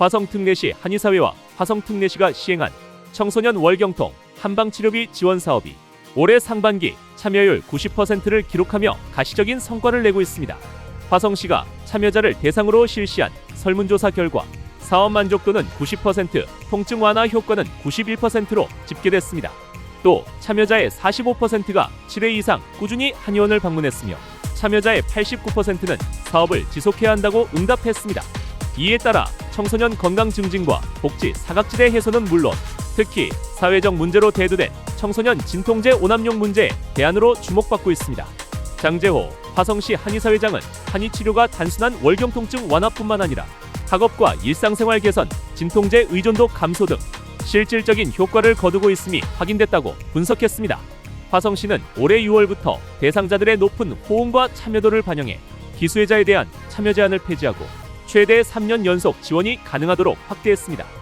화성특례시 한의사회와 화성특례시가 시행한 청소년 월경통 한방치료비 지원 사업이 올해 상반기 참여율 90%를 기록하며 가시적인 성과를 내고 있습니다. 화성시가 참여자를 대상으로 실시한 설문조사 결과 사업 만족도는 90%, 통증 완화 효과는 91%로 집계됐습니다. 또 참여자의 45%가 7회 이상 꾸준히 한의원을 방문했으며 참여자의 89%는 사업을 지속해야 한다고 응답했습니다. 이에 따라 청소년 건강 증진과 복지 사각지대 해소는 물론 특히 사회적 문제로 대두된 청소년 진통제 오남용 문제에 대안으로 주목받고 있습니다. 장재호 화성시 한의사회장은 한의 치료가 단순한 월경통증 완화뿐만 아니라 학업과 일상생활 개선, 진통제 의존도 감소 등 실질적인 효과를 거두고 있음이 확인됐다고 분석했습니다. 화성시는 올해 6월부터 대상자들의 높은 호응과 참여도를 반영해 기수회자에 대한 참여 제한을 폐지하고 최대 3년 연속 지원이 가능하도록 확대했습니다.